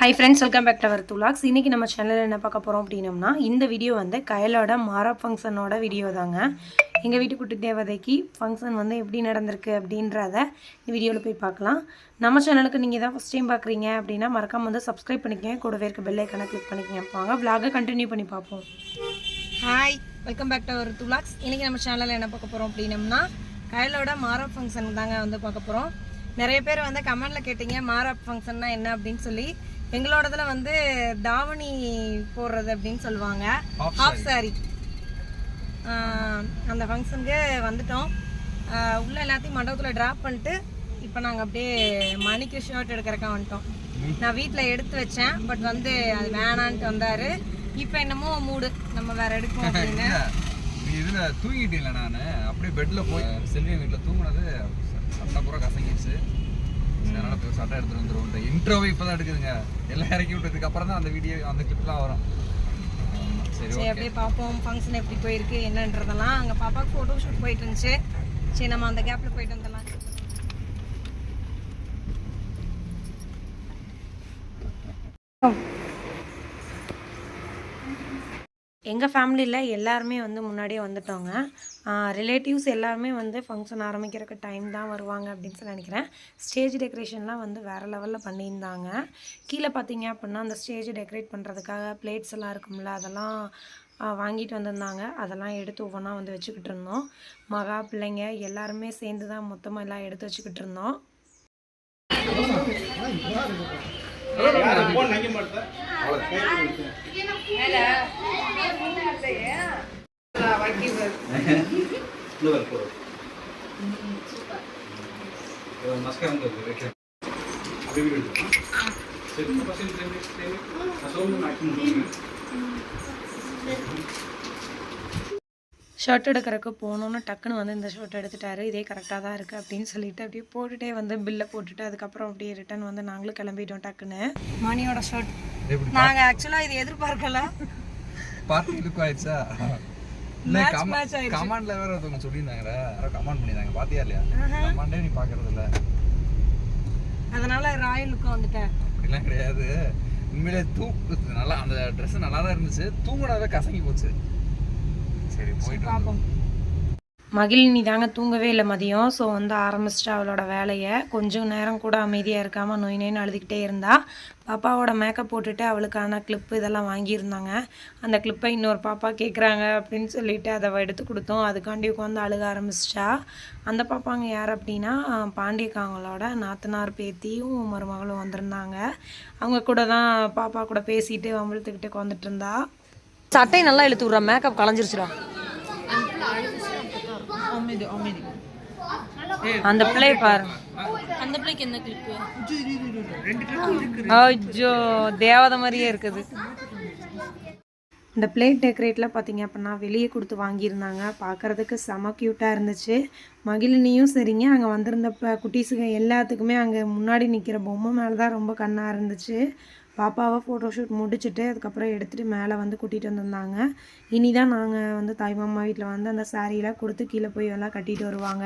Hi friends welcome back to our துலாக்ஸ் இன்றைக்கி நம்ம சேனலில் என்ன பார்க்க போகிறோம் அப்படின்னம்னா இந்த வீடியோ வந்து கயலோட மாரா ஃபங்க்ஷனோட வீடியோ தாங்க. எங்கள் வீட்டு குட்டி தேவதைக்கு ஃபங்க்ஷன் வந்து எப்படி நடந்திருக்கு அப்படின்றத இந்த வீடியோவில் போய் பார்க்கலாம். நம்ம சேனலுக்கு நீங்கள் தான் ஃபஸ்ட் டைம் பார்க்குறீங்க அப்படின்னா மறக்காம வந்து சப்ஸ்கிரைப் பண்ணிக்கங்க. கூடவே இருக்க பெல் கிளிக் பண்ணிக்கங்க. வாங்க விலாகை கண்டினியூ பண்ணி பார்ப்போம். Hi welcome back to our துலாக்ஸ் இன்றைக்கி நம்ம சேனலில் என்ன பார்க்க போகிறோம் அப்படின்னம்னா கயலோட மாரா ஃபங்க்ஷன் தாங்க வந்து பார்க்க போகிறோம் நிறைய பேர் வந்து கமெண்ட்டில் கேட்டீங்க மாரா ஃபங்க்ஷன்னா என்ன அப்படின்னு சொல்லி. எங்களோடதுல வந்து தாவணி போடுறது அப்படின்னு சொல்லுவாங்க. ஹாஃப் சாரி அந்த ஃபங்க்ஷனுக்கு வந்துட்டோம். உள்ள எல்லாத்தையும் மண்டபத்தில் ட்ராப் பண்ணிட்டு இப்போ நாங்கள் அப்படியே மணிக்கு ஷர்ட் எடுக்கிறக்கா வந்துட்டோம். நான் வீட்டில் எடுத்து வச்சேன் பட் வந்து அது வேணான்ட்டு வந்தார். இப்போ என்னமோ மூடு நம்ம வேற எடுக்கணும் அப்படின்னு. இதுல தூங்கிட்டீங்களா நானு. அப்படியே பெட்ல போய் செல்வி வீட்டுல தூங்குனது சட்டை பூரா கசங்கிடுச்சு. அதனால போய் சட்டை எடுத்துட்டு வந்துருவோம். இன்ட்ரோவே இப்பதான் எடுக்குதுங்க. எல்லாம் இறக்கி விட்டதுக்கு அப்புறம் தான் அந்த வீடியோ அந்த கிளிப்லாம் வரும். சரி அப்படியே பார்ப்போம். ஃபங்க்ஷன் எப்படி போயிருக்கு என்னன்றதெல்லாம். அங்கே பாப்பாவுக்கு ஃபோட்டோ ஷூட் போயிட்டு இருந்துச்சு. சரி நம்ம அந்த கேப்பில் போயிட்டு வந்துடலாம். எங்கள் ஃபேமிலியில் எல்லாருமே வந்து முன்னாடியே வந்துட்டோங்க. ரிலேட்டிவ்ஸ் எல்லாருமே வந்து ஃபங்க்ஷன் ஆரம்பிக்கிறதுக்கு டைம் தான் வருவாங்க அப்படின்னு சொல்லி நினைக்கிறேன் ஸ்டேஜ் டெக்கரேஷன்லாம் வந்து வேறு லெவலில் பண்ணியிருந்தாங்க கீழே பார்த்தீங்க அப்படின்னா அந்த ஸ்டேஜ் டெக்கரேட் பண்ணுறதுக்காக பிளேட்ஸ் எல்லாம் இருக்கும்ல அதெல்லாம் வாங்கிட்டு வந்திருந்தாங்க அதெல்லாம் எடுத்து ஒவ்வொன்றா வந்து வச்சுக்கிட்டு இருந்தோம் மகா பிள்ளைங்க எல்லாருமே சேர்ந்து தான் மொத்தமாக எல்லாம் எடுத்து வச்சுக்கிட்டு இருந்தோம் ஷர்ட் எடுக்கிறதுக்கு போகணுன்னு டக்குன்னு வந்து இந்த ஷர்ட் எடுத்துட்டாரு. இதே கரெக்டாக தான் இருக்குது அப்படின்னு சொல்லிட்டு அப்படியே போட்டுட்டே வந்து பில்லை போட்டுட்டு அதுக்கப்புறம் அப்படியே ரிட்டர்ன் வந்து நாங்களும் கிளம்பிட்டோம் டக்குன்னு. மணியோட ஷர்ட் எப்படி நாங்கள் ஆக்சுவலாக இது எதிர்பார்க்கல பார்த்து இருக்கு கமாண்ட்ல வேற ஒருத்தவங்க சொல்லியிருந்தாங்கடா. யாரோ கமெண்ட் பண்ணியிருந்தாங்க. பாத்தியா இல்லையா? கமாண்டே நீ பாக்குறது இல்ல அதனால ராயல் லுக்கம் வந்துட்டேன். அப்படிலாம் கிடையாது. உண்மையிலே தூ நல்லா அந்த Dress நல்லா தான் இருந்துச்சு. தூங்குனவே கசங்கி போச்சு. சரி போயிட்டு மகிழினி தாங்க தூங்கவே இல்லை மதியம். ஸோ வந்து ஆரம்பிச்சிட்டா அவளோட வேலையை. கொஞ்சம் நேரம் கூட அமைதியாக இருக்காமல் நொய் நொயின்னு அழுதுகிட்டே இருந்தா. பாப்பாவோட மேக்கப் போட்டுட்டு அவளுக்கான கிளிப்பு இதெல்லாம் வாங்கியிருந்தாங்க. அந்த கிளிப்பை இன்னொரு பாப்பா கேட்குறாங்க அப்படின்னு சொல்லிட்டு அதை எடுத்து கொடுத்தோம். அதுக்காண்டி உட்காந்து அழுக ஆரம்பிச்சிட்டா. அந்த பாப்பாங்க யார் அப்படின்னா பாண்டியக்காங்களோட நாத்தனார் பேத்தியும் மருமகளும் வந்திருந்தாங்க. அவங்க கூட தான் பாப்பா கூட பேசிட்டு வம்பிழுத்துக்கிட்டு உட்காந்துட்டு இருந்தா. சட்டை நல்லா இழுத்து விட்றா. மேக்கப் கலைஞ்சிருச்சுடா அந்த பிள்ளை பாரு. அந்த பிள்ளைக்கு என்ன கிளிப்பு ஐயோ தேவதை மாதிரியே இருக்குது. இந்த பிளேட் டெக்கரேட்டில் பார்த்தீங்க அப்படின்னா வெளியே கொடுத்து வாங்கியிருந்தாங்க. பார்க்குறதுக்கு செம க்யூட்டாக இருந்துச்சு. மகிழினியும் சரிங்க. அங்கே வந்திருந்த குட்டீஸுங்க எல்லாத்துக்குமே அங்கே முன்னாடி நிற்கிற பொம்மை மேலே தான் ரொம்ப கண்ணாக இருந்துச்சு. பாப்பாவை ஃபோட்டோஷூட் முடிச்சுட்டு அதுக்கப்புறம் எடுத்துகிட்டு மேலே வந்து கூட்டிகிட்டு வந்திருந்தாங்க. இனி தான் நாங்கள் வந்து தாய்மாமா வீட்டில் வந்து அந்த சாரியெல்லாம் கொடுத்து கீழே போய் எல்லாம் கட்டிகிட்டு வருவாங்க.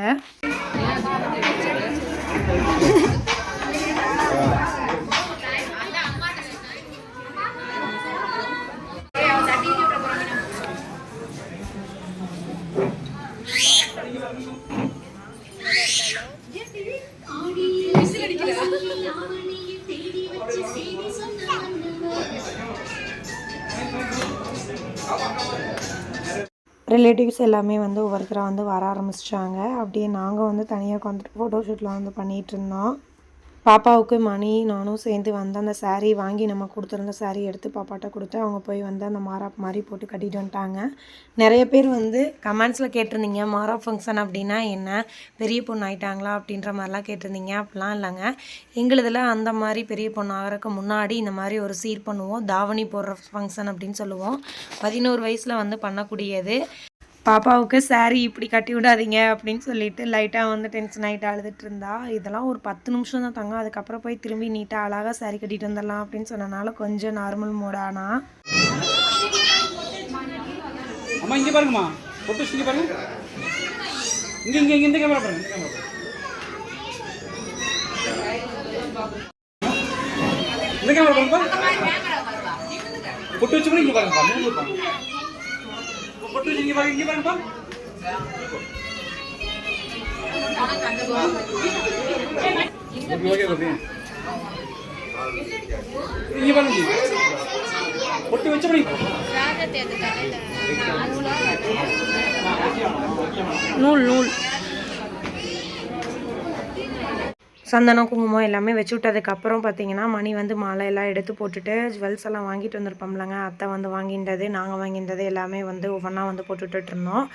ரிலேட்டிவ்ஸ் எல்லாமே வந்து ஒவ்வொருத்தராக வந்து வர ஆரம்பிச்சிட்டாங்க. அப்படியே நாங்கள் வந்து தனியாக உட்காந்துட்டு ஃபோட்டோஷூட்டில் வந்து பண்ணிகிட்டு இருந்தோம். பாப்பாவுக்கு மணி நானும் சேர்ந்து வந்து அந்த சாரீ வாங்கி நம்ம கொடுத்துருந்த சாரீ எடுத்து பாப்பாட்ட கொடுத்து அவங்க போய் வந்து அந்த மாராப் மாதிரி போட்டு கட்டிட்டு வந்துட்டாங்க. நிறைய பேர் வந்து கமெண்ட்ஸில் கேட்டிருந்தீங்க மாராப் ஃபங்க்ஷன் அப்படின்னா என்ன பெரிய பொண்ணு ஆயிட்டாங்களா அப்படின்ற மாதிரிலாம் கேட்டிருந்தீங்க. அப்படிலாம் இல்லைங்க. எங்களுதில் அந்த மாதிரி பெரிய பொண்ணு ஆகிறதுக்கு முன்னாடி இந்த மாதிரி ஒரு சீர் பண்ணுவோம். தாவணி போடுற ஃபங்க்ஷன் அப்படின்னு சொல்லுவோம். பதினோரு வயசில் வந்து பண்ணக்கூடியது. பாப்பாவுக்கு saree இப்படி கட்டி விடாதீங்க அப்படின்னு சொல்லிட்டு லைட்டாக வந்து டென்ஷன் ஆகிட்டு அழுதுட்டு இருந்தா. இதெல்லாம் ஒரு பத்து நிமிஷம் தான் தாங்க அதுக்கப்புறம் போய் திரும்பி நீட்டாக அழகாக saree கட்டிட்டு வந்துடலாம் அப்படின்னு சொன்னனால கொஞ்சம் நார்மல் மூடானா அம்மா இங்க பாருங்கம்மா. ஃபோட்டோஸ் இங்க பாருங்க. இங்க இங்க இங்க இந்த கேமரா பாருங்க இந்த camera பாருங்க. பொட்டு வச்சு கூட இங்க பாருங்க. பொட்டு வச்சு இங்க பாருங்க இங்க பாருங்கப்பா ஓகே ஓகே ஓகே இங்க பாருங்க ஜி. பொட்டு வச்சு கூட நூல் நூல் சந்தனம் குங்குமம் எல்லாமே வச்சு விட்டதுக்கப்புறம் பார்த்தீங்கன்னா மணி வந்து மாலை எல்லாம் எடுத்து போட்டுட்டு ஜுவல்ஸ் எல்லாம் வாங்கிட்டு வந்திருப்போம்லங்க. அத்தை வந்து வாங்கின்றது நாங்கள் வாங்கின்றது எல்லாமே வந்து ஒவ்வொன்றா வந்து போட்டுட்டு இருந்தோம்.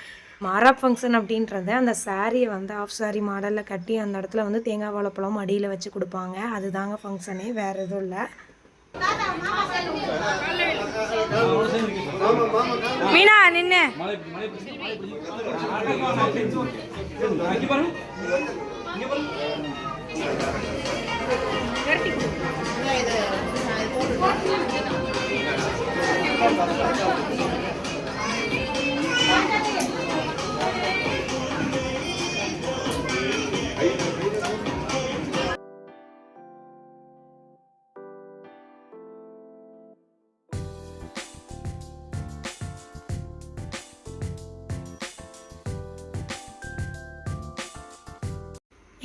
மாராப் ஃபங்க்ஷன் அப்படின்றது அந்த சாரியை வந்து ஆஃப் சாரி மாடலில் கட்டி அந்த இடத்துல வந்து தேங்காய் வாழைப்பழம் அடியில் வச்சு கொடுப்பாங்க. அதுதாங்க ஃபங்க்ஷனே வேறு எதுவும் இல்லை. மீனா நின்று பாருங்க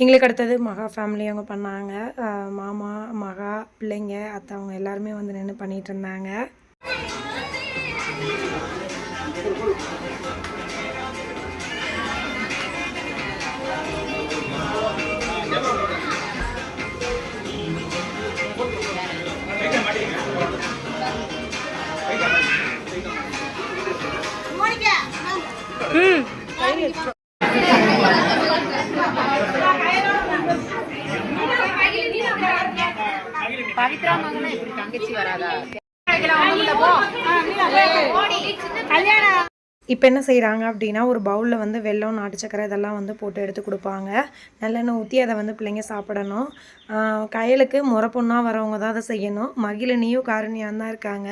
எங்களுக்கு அடுத்தது மகா ஃபேமிலி அவங்க பண்ணாங்க. மாமா மகா பிள்ளைங்க அத்தை அவங்க எல்லாருமே வந்து நின்று பண்ணிட்டு இருந்தாங்க. இப்போ என்ன செய்கிறாங்க அப்படின்னா ஒரு பவுலில் வந்து வெல்லம் நாட்டு சக்கரை இதெல்லாம் வந்து போட்டு எடுத்து கொடுப்பாங்க. நல்லெண்ணெய் ஊற்றி அதை வந்து பிள்ளைங்க சாப்பிடணும். கையலுக்கு கயலுக்கு முறை பொண்ணாக வரவங்க தான் அதை செய்யணும். மகிழனியும் காரணியாக தான் இருக்காங்க.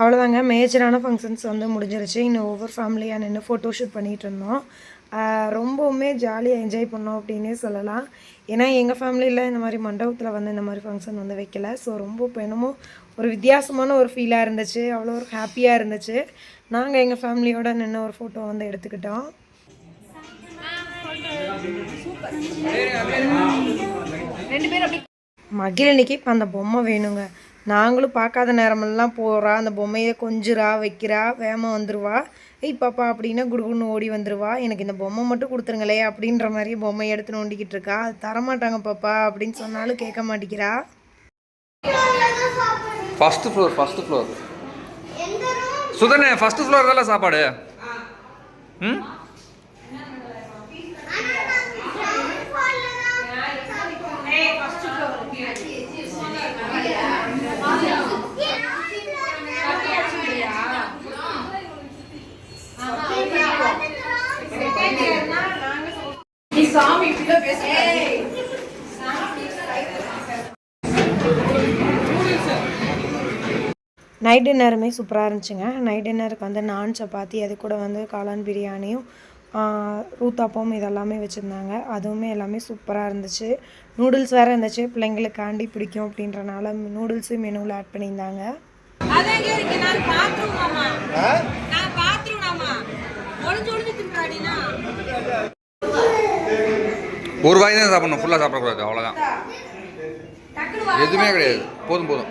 அவ்வளோதாங்க மேஜரான ஃபங்க்ஷன்ஸ் வந்து முடிஞ்சிருச்சு. இன்னும் ஒவ்வொரு ஃபேமிலியாக நின்று ஃபோட்டோ ஷூட் பண்ணிகிட்டு இருந்தோம். ரொம்பவுமே ஜாலியாக என்ஜாய் பண்ணோம் அப்படின்னே சொல்லலாம். ஏன்னா எங்கள் ஃபேமிலியில் இந்த மாதிரி மண்டபத்தில் வந்து இந்த மாதிரி ஃபங்க்ஷன் வந்து வைக்கல. ஸோ ரொம்ப இப்போ என்னமோ ஒரு வித்தியாசமான ஒரு ஃபீலாக இருந்துச்சு. அவ்வளோ ஒரு ஹாப்பியாக இருந்துச்சு. நாங்கள் எங்கள் ஃபேமிலியோட நின்று ஒரு ஃபோட்டோ வந்து எடுத்துக்கிட்டோம். மகிழினிக்கு இப்போ அந்த பொம்மை வேணுங்க. நாங்களும் பார்க்காத நேரமெல்லாம் போகிறா அந்த பொம்மையை கொஞ்சுறா வைக்கிறா வேகமாக வந்துருவா. ஏய் பாப்பா அப்படின்னா குடுகுன்னு ஓடி வந்துருவா. எனக்கு இந்த பொம்மை மட்டும் கொடுத்துருங்களே அப்படின்ற மாதிரி பொம்மையை எடுத்து நோண்டிக்கிட்டு இருக்கா. அது தரமாட்டாங்க பாப்பா அப்படின்னு சொன்னாலும் கேட்க மாட்டேங்கிறா. ஃபர்ஸ்ட் ஃப்ளோர் ஃபர்ஸ்ட் ஃப்ளோர் சுதனே ஃபர்ஸ்ட் ஃப்ளோர் தானே சாப்பாடு? ம்? நைட் டின்னருமே சூப்பராக இருந்துச்சுங்க. நைட் டின்னருக்கு வந்து நான் சப்பாத்தி அது கூட வந்து காளான் பிரியாணியும் ஆஹ், ஊத்தாப்பம் இதெல்லாமே வச்சுருந்தாங்க. அதுவுமே எல்லாமே சூப்பராக இருந்துச்சு. நூடுல்ஸ் வேறு இருந்துச்சு. பிள்ளைங்களுக்காண்டி பிடிக்கும் அப்படின்றனால நூடுல்ஸும் மெனுவில் ஆட் பண்ணியிருந்தாங்க. ஒரு வாய் தான் சாப்பிடணும். ஃபுல்லாக சாப்பிடக்கூடாது. அவ்வளோதான் எதுவுமே கிடையாது. போதும் போதும்.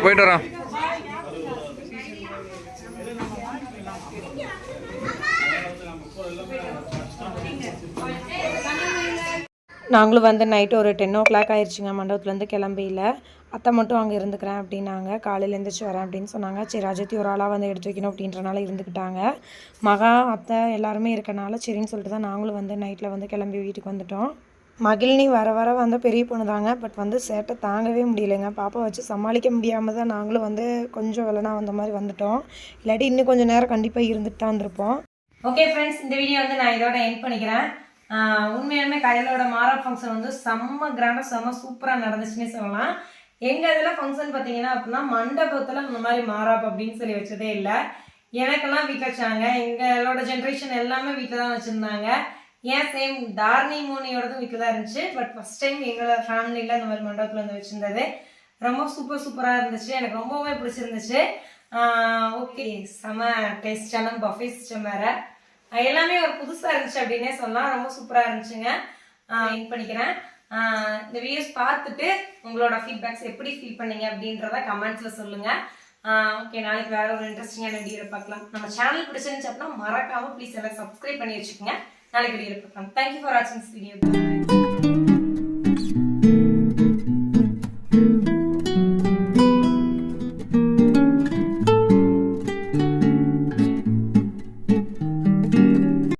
சரி போயிட்டு வரோம். நாங்களும் வந்து நைட்டு ஒரு டென் ஓ கிளாக் ஆயிடுச்சுங்க மண்டபத்துலேருந்து கிளம்பியில. அத்தை மட்டும் அங்கே இருந்துக்கிறேன் அப்படின்னாங்க. காலையில் எழுந்திரிச்சு வரேன் அப்படின்னு சொன்னாங்க. சரி அஜித் ஒரு ஆளாக வந்து எடுத்து வைக்கணும் அப்படின்றனால இருந்துக்கிட்டாங்க. மகா அத்தை எல்லாருமே இருக்கனால சரின்னு சொல்லிட்டு தான் நாங்களும் வந்து நைட்டில் வந்து கிளம்பி வீட்டுக்கு வந்துட்டோம். மகிழினி வர வர வந்து பெரிய பொண்ணு தாங்க பட் வந்து சேட்டை தாங்கவே முடியலைங்க. பாப்பா வச்சு சமாளிக்க முடியாமல் தான் நாங்களும் வந்து கொஞ்சம் வெள்ளனா வந்த மாதிரி வந்துட்டோம். இல்லாட்டி இன்னும் கொஞ்சம் நேரம் கண்டிப்பாக இருந்துட்டு தான் இருந்திருப்போம். ஓகே ஃப்ரெண்ட்ஸ் இந்த வீடியோ வந்து நான் இதோட என் பண்ணிக்கிறேன். உண்மையுமே உண்மையாலுமே கையிலோட மாரா ஃபங்க்ஷன் வந்து செம்ம கிராண்டாக செம்ம சூப்பராக நடந்துச்சுன்னே சொல்லலாம். எங்கள் இதில் ஃபங்க்ஷன் பார்த்தீங்கன்னா அப்படின்னா மண்டபத்தில் இந்த மாதிரி மாராப் அப்படின்னு சொல்லி வச்சதே இல்லை. எனக்கெல்லாம் வீட்டில் வச்சாங்க. எங்களோட ஜென்ரேஷன் எல்லாமே வீட்டில் தான் வச்சுருந்தாங்க. ஏன் சேம் தாரணி மோனியோடதும் வீட்டில் தான் இருந்துச்சு. பட் ஃபஸ்ட் டைம் எங்களோட ஃபேமிலியில் இந்த மாதிரி மண்டபத்தில் வந்து வச்சுருந்தது. ரொம்ப சூப்பர் சூப்பராக இருந்துச்சு. எனக்கு ரொம்பவே பிடிச்சிருந்துச்சு. ஓகே செம டேஸ்டான பஃபே சிஸ்டம் வேறு. எல்லாமே ஒரு புதுசாக இருந்துச்சு அப்படின்னே சொல்லலாம். ரொம்ப சூப்பராக இருந்துச்சுங்க. இன் பண்ணிக்கிறேன். இந்த வீடியோஸ் பார்த்துட்டு உங்களோட ஃபீட்பேக்ஸ் எப்படி ஃபீல் பண்ணீங்க அப்படின்றத கமெண்ட்ஸில் சொல்லுங்கள் ஓகே நாளைக்கு வேற ஒரு இன்ட்ரெஸ்டிங்கான வீடியோ பார்க்கலாம். நம்ம சேனல் பிடிச்சிருந்துச்சு அப்படின்னா மறக்காமல் ப்ளீஸ் எல்லாம் சப்ஸ்கிரைப் பண்ணி வச்சுக்கோங்க. நாளைக்கு வீடியோ பார்க்கலாம். தேங்க்யூ ஃபார் வாட்சிங் திஸ் வீடியோ